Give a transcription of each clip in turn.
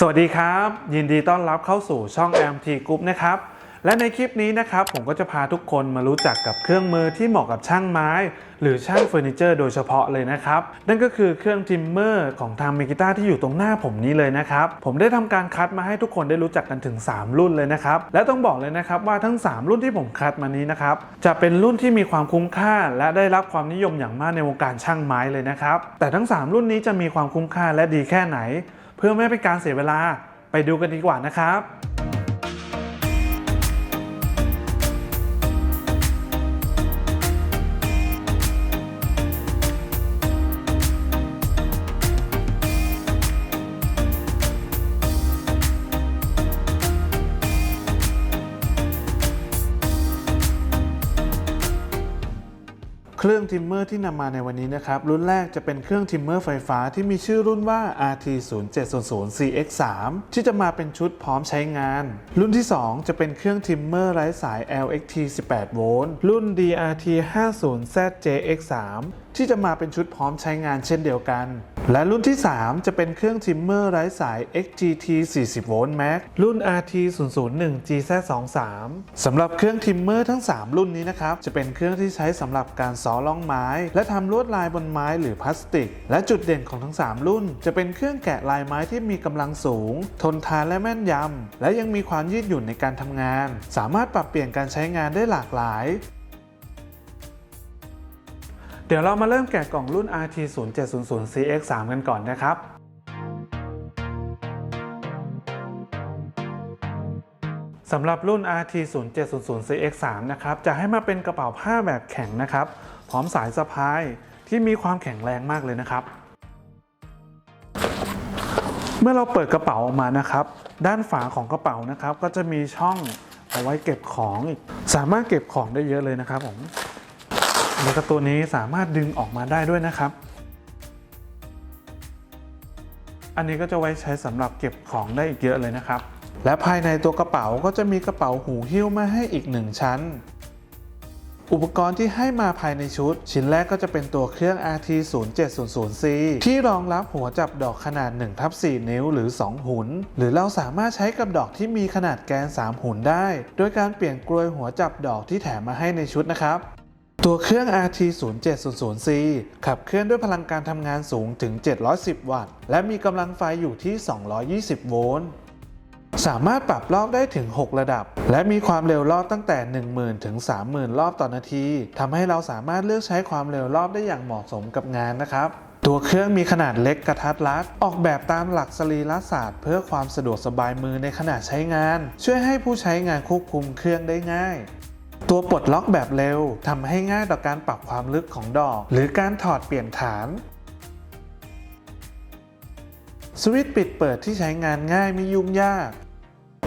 สวัสดีครับ ยินดีต้อนรับเข้าสู่ช่อง MT Group นะครับ และในคลิปนี้นะครับ ผมก็จะพาทุกคนมารู้จักกับเครื่องมือที่เหมาะกับช่างไม้ หรือช่างเฟอร์นิเจอร์โดยเฉพาะเลยนะครับ นั่นก็คือเครื่องทิมเมอร์ของทางมิกิต้าที่อยู่ตรงหน้าผมนี้เลยนะครับ ผมได้ทำการคัดมาให้ทุกคนได้รู้จักกันถึง 3 รุ่นเลยนะครับ และต้องบอกเลยนะครับว่าทั้ง 3 รุ่นที่ผมคัดมานี้นะครับจะเป็นรุ่นที่มีความคุ้มค่า และได้รับความนิยมอย่างมากในวงการช่างไม้เลยนะครับแต่ทั้ง 3 รุ่นนี้จะมีความคุ้มค่าและดีแค่ไหน เพื่อไม่ให้เป็นการเสียเวลาไปดูกันดีกว่านะครับ รื่องทิมเมอร์ที่นำมาในวันนี้นะครับ รุ่นแรกจะเป็นเครื่องทิมเมอร์ไฟฟ้าที่มีชื่อรุ่นว่า RT 0 7 0 0 CX 3 ที่จะมาเป็นชุดพร้อมใช้งาน รุ่นที่ 2 จะเป็นเครื่องทิมเมอร์ไร้สาย LXT 18 โวลต์รุ่น DRT 50 ZJX 3 ที่จะมาเป็นชุดพร้อมใช้งานเช่นเดียวกัน และรุ่นที่ 3 จะเป็นเครื่องทิมเมอร์ไร้สาย XGT 40โวลต์ Max รุ่น RT 001 GZ 23 สำหรับเครื่องทิมเมอร์ทั้ง 3 รุ่นนี้นะครับ จะเป็นเครื่องที่ใช้สำหรับการซอล่องไม้ และทำลวดลายบนไม้หรือพลาสติก และจุดเด่นของทั้ง 3 รุ่น จะเป็นเครื่องแกะลายไม้ที่มีกำลังสูง ทนทานและแม่นยำและยังมีความยืดหยุ่นในการทำงาน สามารถปรับเปลี่ยนการใช้งานได้หลากหลาย เดี๋ยวเรามาเริ่มแกะกล่องรุ่น RT 0 7 0 0 CX 3กันก่อนนะครับสำหรับรุ่น RT 0 7 0 0 CX 3นะครับ จะให้มาเป็นกระเป๋าผ้าแบบแข็งนะครับ พร้อมสายสะพายที่มีความแข็งแรงมากเลยนะครับ เมื่อเราเปิดกระเป๋าออกมานะครับ ด้านฝาของกระเป๋านะครับ ก็จะมีช่องเอาไว้เก็บของอีก สามารถเก็บของได้เยอะเลยนะครับผม แล้วก็ตัวนี้สามารถดึงออกมาได้ด้วยนะครับ อันนี้ก็จะไว้ใช้สำหรับเก็บของได้อีกเยอะเลยนะครับ และภายในตัวกระเป๋าก็จะมีกระเป๋าหูหิ้วมาให้อีกหนึ่งชั้น อุปกรณ์ที่ให้มาภายในชุด ชิ้นแรกก็จะเป็นตัวเครื่อง RT 0 7 0 0 C ที่รองรับหัวจับดอกขนาด1ทับ4นิ้วหรือ 2 หุน หรือเราสามารถใช้กับดอกที่มีขนาดแกน 3 หุนได้ โดยการเปลี่ยนกลวยหัวจับดอกที่แถมมาให้ในชุดนะครับ ตัวเครื่อง RT 0 7 0 0 C ขับเคลื่อนด้วยพลังการทำงานสูงถึง 710 วัตต์ และมีกำลังไฟอยู่ที่ 220 โวลต์ สามารถปรับรอบได้ถึง 6 ระดับ และมีความเร็วรอบตั้งแต่ 10,000 ถึง 30,000 รอบต่อนาที ทำให้เราสามารถเลือกใช้ความเร็วรอบได้อย่างเหมาะสมกับงานนะครับตัวเครื่องมีขนาดเล็กกระทัดรัด ออกแบบตามหลักสรีรศาสตร์ เพื่อความสะดวกสบายมือในขณะใช้งาน ช่วยให้ผู้ใช้งานควบคุมเครื่องได้ง่าย ตัวปลดล็อกแบบเร็วทำให้ง่ายต่อการปรับความลึกของดอก หรือการถอดเปลี่ยนฐาน สวิตช์ปิดเปิดที่ใช้งานง่ายไม่ยุ่งยาก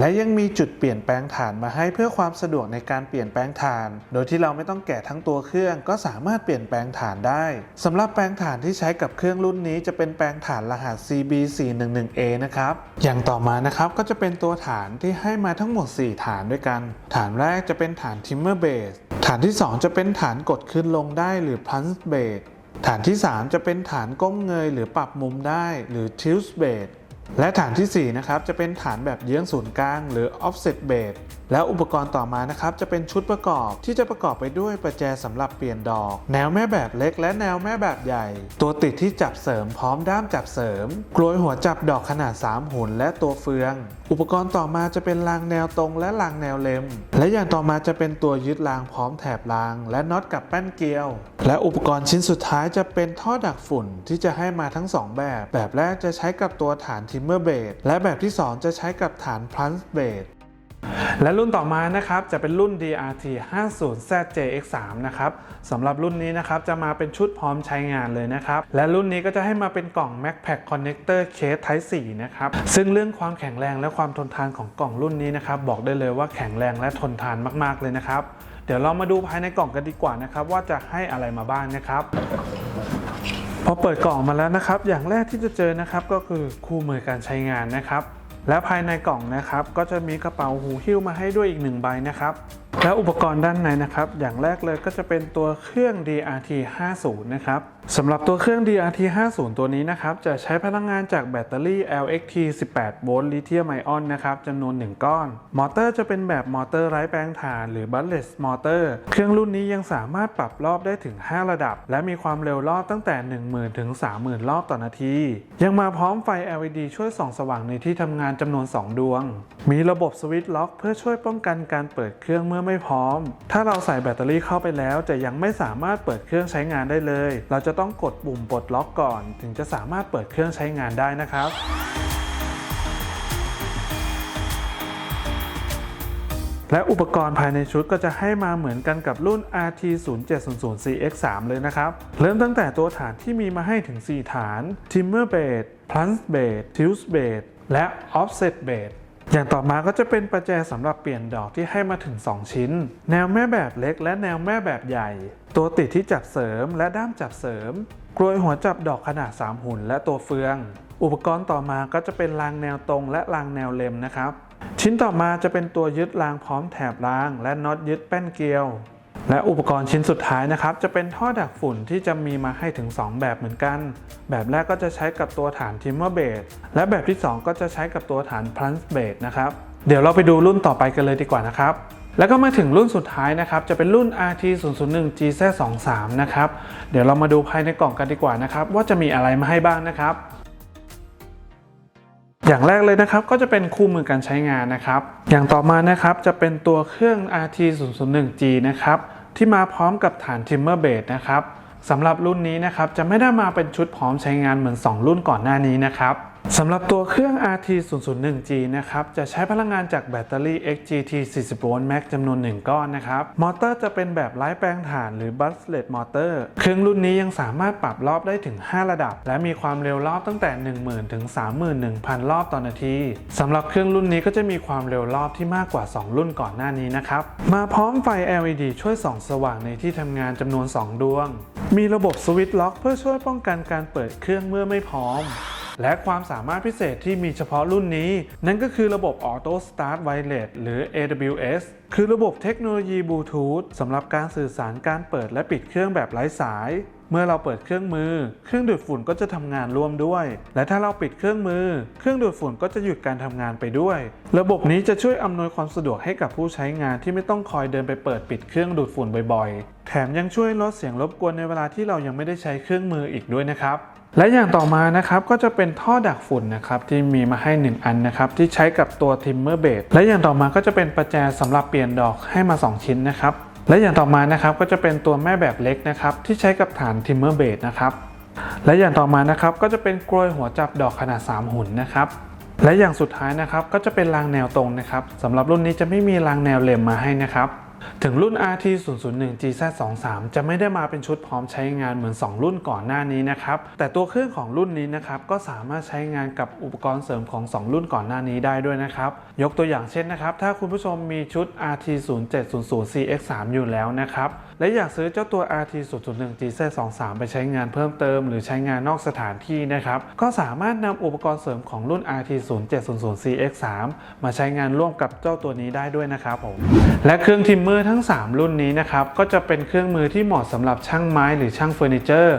และยังมีจุดเปลี่ยนแปลงฐานมาให้เพื่อความสะดวกในการเปลี่ยนแปลงฐาน โดยที่เราไม่ต้องแกะทั้งตัวเครื่องก็สามารถเปลี่ยนแปลงฐานได้สำหรับแปลงฐานที่ใช้กับเครื่องรุ่นนี้จะเป็นแปลงฐานรหัส CB411A นะครับ อย่างต่อมานะครับก็จะเป็นตัวฐานที่ให้มาทั้งหมด 4 ฐานด้วยกัน ฐานแรกจะเป็นฐาน Timber Base ฐานที่ 2 จะเป็นฐานกดขึ้นลงได้หรือ Plunge Base ฐานที่ 3 จะเป็นฐานก้มเงยหรือปรับมุมได้หรือ Tilt Base และฐานทีสี่ 4 นะครับ จะเป็นฐานแบบเยื้องศูนย์กลาง หรือ offset base แล้วอุปกรณ์ต่อมานะครับ จะเป็นชุดประกอบที่จะประกอบไปด้วยประแจสำหรับเปลี่ยนดอก แนวแม่แบบเล็กและแนวแม่แบบใหญ่ ตัวติดที่จับเสริมพร้อมด้ามจับเสริมกลวยหัวจับดอกขนาด 3 หุ่นและตัวเฟือง อุปกรณ์ต่อมาจะเป็นรางแนวตรงและรางแนวเล็ม และอย่างต่อมาจะเป็นตัวยึดรางพร้อมแถบราง และน็อตกับแป้นเกลียว และอุปกรณ์ชิ้นสุดท้ายจะเป็นท่อดักฝุ่นที่จะให้มาทั้ง 2 แบบ แบบแรกจะใช้กับตัวฐาน Timber Base และแบบที่ 2 จะใช้กับฐาน Plunge Base และรุ่นต่อมานะครับจะเป็นรุ่น DRT 50 ZJX3 นะครับสำหรับรุ่นนี้นะครับจะมาเป็นชุดพร้อมใช้งานเลยนะครับ และรุ่นนี้ก็จะให้มาเป็นกล่อง MacPack Connector Case Type 4นะครับซึ่งเรื่องความแข็งแรงและความทนทานของกล่องรุ่นนี้นะครับบอกได้เลยว่าแข็งแรงและทนทานมากๆเลยนะครับ เดี๋ยวเรามาดูภายในกล่องกันดีกว่านะครับว่าจะให้อะไรมาบ้างนะครับ พอเปิดกล่องมาแล้วนะครับ อย่างแรกที่จะเจอนะครับก็คือคู่มือการใช้งานนะครับ และภายในกล่องนะครับ ก็จะมีกระเป๋าหูหิ้วมาให้ด้วยอีกหนึ่งใบนะครับ และอุปกรณ์ด้านในนะครับ อย่างแรกเลยก็จะเป็นตัวเครื่อง DRT 50นะครับสำหรับตัวเครื่อง DRT 50ตัวนี้นะครับ จะใช้พลังงานจากแบตเตอรี่ LXT 18 โวลต์ลิเธียมไอออนนะครับจำนวน 1 ก้อน มอเตอร์จะเป็นแบบมอเตอร์ไร้แปลงถ่านหรือ Bulbless มอเตอร์ เครื่องรุ่นนี้ยังสามารถปรับรอบได้ถึง 5 ระดับ และมีความเร็วรอบตั้งแต่ 10,000 ถึง 30,000 รอบต่อนาที ยังมาพร้อมไฟ LED ช่วยส่องสว่างในที่ทำงานจำนวน 2 ดวง มีระบบสวิตช์ล็อกเพื่อช่วยป้องกันการเปิดเครื่องเมื่อไม่พร้อม ถ้าเราใส่แบตเตอรี่เข้าไปแล้วจะยังไม่สามารถเปิดเครื่องใช้งานได้เลย เราจะต้องกดปุ่มปลดล็อกก่อน ถึงจะสามารถเปิดเครื่องใช้งานได้นะครับและอุปกรณ์ภายในชุดก็จะให้มาเหมือนกันกับรุ่น RT 0 7 0 0 CX 3เลยนะครับ เริ่มตั้งแต่ตัวฐานที่มีมาให้ถึง 4 ฐาน Timmer Base Plunge Base Tilt Base และ Offset Base อย่างต่อมาก็จะเป็นประแจสำหรับเปลี่ยนดอกที่ให้มาถึง 2 ชิ้น แนวแม่แบบเล็กและแนวแม่แบบใหญ่ ตัวติดที่จับเสริมและด้ามจับเสริมกลวยหัวจับดอกขนาด 3 หุ่น และตัวเฟือง อุปกรณ์ต่อมาก็จะเป็นรางแนวตรงและรางแนวเล็มนะครับ ชิ้นต่อมาจะเป็นตัวยึดรางพร้อมแถบราง และน็อตยึดแป้นเกลียว และอุปกรณ์ชิ้นสุดท้ายนะครับ จะเป็นท่อดักฝุ่นที่จะมีมาให้ถึง 2 แบบเหมือนกัน แบบแรกก็จะใช้กับตัวฐาน Timber Base และแบบที่ 2 ก็จะใช้กับตัวฐาน Plunge Base นะครับ เดี๋ยวเราไปดูรุ่นต่อไปกันเลยดีกว่านะครับ แล้วก็มาถึงรุ่นสุดท้ายนะครับ จะเป็นรุ่น RT 0 0 1 G Z 2 3นะครับ เดี๋ยวเรามาดูภายในกล่องกันดีกว่านะครับ ว่าจะมีอะไรมาให้บ้างนะครับ อย่างแรกเลยนะครับก็จะเป็นคู่มือการใช้งานนะครับ อย่างต่อมานะครับจะเป็นตัวเครื่อง RT 0 0 1 G นะครับ ที่มาพร้อมกับฐานทิมเมอร์เบดนะครับสำหรับรุ่นนี้นะครับจะไม่ได้มาเป็นชุดพร้อมใช้งานเหมือน 2 รุ่นก่อนหน้านี้นะครับ สำหรับตัวเครื่อง RT 0 0 1 G นะครับ จะใช้พลังงานจากแบตเตอรี่ XGT 40 โวลต์ Max จำนวน 1 ก้อนนะครับ มอเตอร์จะเป็นแบบไร้แปลงถ่านหรือ Buslet Motor เครื่องรุ่นนี้ยังสามารถปรับรอบได้ถึง 5 ระดับ และมีความเร็วรอบตั้งแต่ 10,000 ถึง 31,000 รอบต่อนาที สำหรับเครื่องรุ่นนี้ก็จะมีความเร็วรอบที่มากกว่า 2 รุ่นก่อนหน้านี้นะครับ มาพร้อมไฟ LED ช่วยส่องสว่างในที่ทำงานจำนวน 2 ดวง มีระบบสวิตช์ล็อกเพื่อช่วยป้องกันการเปิดเครื่องเมื่อไม่พร้อม และความสามารถพิเศษที่มีเฉพาะรุ่นนี้ นั่นก็คือระบบ Auto Start Wireless หรือ AWS คือระบบเทคโนโลยีบลูทูธสำหรับการสื่อสารการเปิดและปิดเครื่องแบบไร้สาย เมื่อเราเปิดเครื่องมือ เครื่องดูดฝุ่นก็จะทำงานร่วมด้วย และถ้าเราปิดเครื่องมือ เครื่องดูดฝุ่นก็จะหยุดการทำงานไปด้วย ระบบนี้จะช่วยอำนวยความสะดวกให้กับผู้ใช้งานที่ไม่ต้องคอยเดินไปเปิดปิดเครื่องดูดฝุ่นบ่อยๆ แถมยังช่วยลดเสียงรบกวนในเวลาที่เรายังไม่ได้ใช้เครื่องมืออีกด้วยนะครับ และอย่างต่อมานะครับก็จะเป็นท่อดักฝุ่นนะครับที่มีมาให้ 1 อันนะครับที่ใช้กับตัว Timber Base และอย่างต่อมาก็จะเป็นประแจสำหรับเปลี่ยนดอกให้มา 2 ชิ้นนะครับและอย่างต่อมานะครับก็จะเป็นตัวแม่แบบเล็กนะครับที่ใช้กับฐาน Timber Base นะครับและอย่างต่อมานะครับก็จะเป็นกลวยหัวจับดอกขนาด 3 หุ่นนะครับและอย่างสุดท้ายนะครับก็จะเป็นรางแนวตรงนะครับสำหรับรุ่นนี้จะไม่มีรางแนวเหล็มมาให้นะครับ ถึงรุ่น RT 0 0 1 GZ 2 3จะไม่ได้มาเป็นชุดพร้อมใช้งานเหมือน 2 รุ่นก่อนหน้านี้นะครับ แต่ตัวเครื่องของรุ่นนี้นะครับก็สามารถใช้งานกับอุปกรณ์เสริมของ 2 รุ่นก่อนหน้านี้ได้ด้วยนะครับ ยกตัวอย่างเช่นนะครับ ถ้าคุณผู้ชมมีชุด RT 0 7 0 0 CX 3อยู่แล้วนะครับ และอยากซื้อเจ้าตัว RT 0 0 1 GZ 2 3ไปใช้งานเพิ่มเติม หรือใช้งานนอกสถานที่นะครับ ก็สามารถนำอุปกรณ์เสริมของรุ่น RT 0 7 0 0 CX 3มาใช้งานร่วมกับเจ้าตัวนี้ได้ด้วยนะครับผม และเครื่องทิมเมอร์อทั้ง 3 รุ่นนี้นะครับก็จะเป็นเครื่องมือที่เหมาะสำหรับช่างไม้หรือช่างเฟอร์นิเจอร์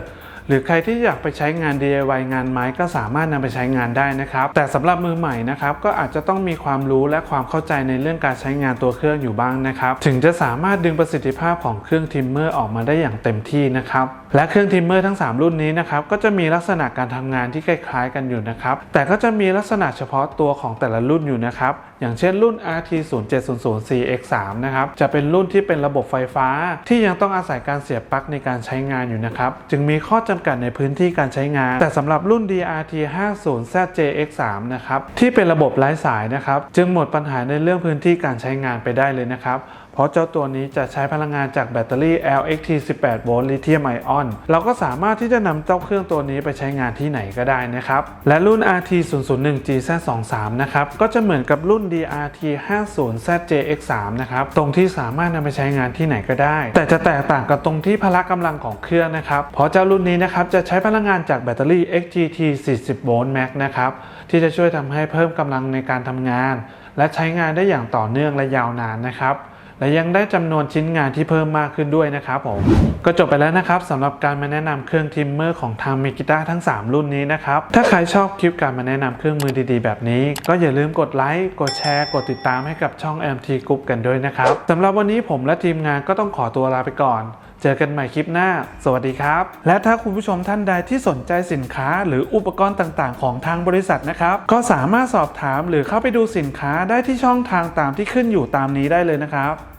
หรือใครที่อยากไปใช้งาน DIY งานไม้ก็สามารถนำไปใช้งานได้นะครับ แต่สำหรับมือใหม่นะครับก็อาจจะต้องมีความรู้และความเข้าใจในเรื่องการใช้งานตัวเครื่องอยู่บ้างนะครับ ถึงจะสามารถดึงประสิทธิภาพของเครื่องทิมเมอร์ออกมาได้อย่างเต็มที่นะครับ และเครื่องทิมเมอร์ทั้ง 3 รุ่นนี้นะครับก็จะมีลักษณะการทำงานที่คล้ายๆ กันอยู่นะครับ แต่ก็จะมีลักษณะเฉพาะตัวของแต่ละรุ่นอยู่นะครับอย่างเช่นรุ่น RT 0 7 0 0 CX 3 นะครับ จะเป็นรุ่นที่เป็นระบบไฟฟ้า ที่ยังต้องอาศัยการเสียบปลั๊กในการใช้งานอยู่นะครับ จึงมีข้อจำกัดในพื้นที่การใช้งาน แต่สำหรับรุ่น DRT 50 ZJX 3 นะครับ ที่เป็นระบบไร้สายนะครับ จึงหมดปัญหาในเรื่องพื้นที่การใช้งานไปได้เลยนะครับ เพราะเจ้าตัวนี้จะใช้พลังงานจากแบตเตอรี่ LXT 18 โวลต์ลิเธียมไอออน เราก็สามารถที่จะนำเจ้าเครื่องตัวนี้ไปใช้งานที่ไหนก็ได้นะครับ และรุ่น RT 0 0 1 GZ 2 3 นะครับ ก็จะเหมือนกับรุ่น DRT 50 ZJX 3 นะครับ ตรงที่สามารถนำไปใช้งานที่ไหนก็ได้ แต่จะแตกต่างกับตรงที่พละกำลังของเครื่องนะครับ เพราะเจ้ารุ่นนี้นะครับจะใช้พลังงานจากแบตเตอรี่ XGT 40 โวลต์ Max นะครับ ที่จะช่วยทำให้เพิ่มกำลังในการทำงาน และใช้งานได้อย่างต่อเนื่องและยาวนานนะครับ และยังได้จำนวนชิ้นงานที่เพิ่มมากขึ้นด้วยนะครับผมก็จบไปแล้วนะครับสำหรับการมาแนะนำเครื่องทิมเมอร์ของทางเมกิต้าทั้ง 3 รุ่นนี้นะครับถ้าใครชอบคลิปการมาแนะนำเครื่องมือดีๆ แบบนี้ ก็อย่าลืมกดไลค์กดแชร์ กดติดตามให้กับช่อง MT Group กันด้วยนะครับสำหรับวันนี้ผมและทีมงานก็ต้องขอตัวลาไปก่อน เจอกันใหม่คลิปหน้า สวัสดีครับ และถ้าคุณผู้ชมท่านใดที่สนใจสินค้า หรืออุปกรณ์ต่างๆ ของทางบริษัทนะครับ ก็สามารถสอบถามหรือเข้าไปดูสินค้าได้ที่ช่องทางตามที่ขึ้นอยู่ตามนี้ได้เลยนะครับ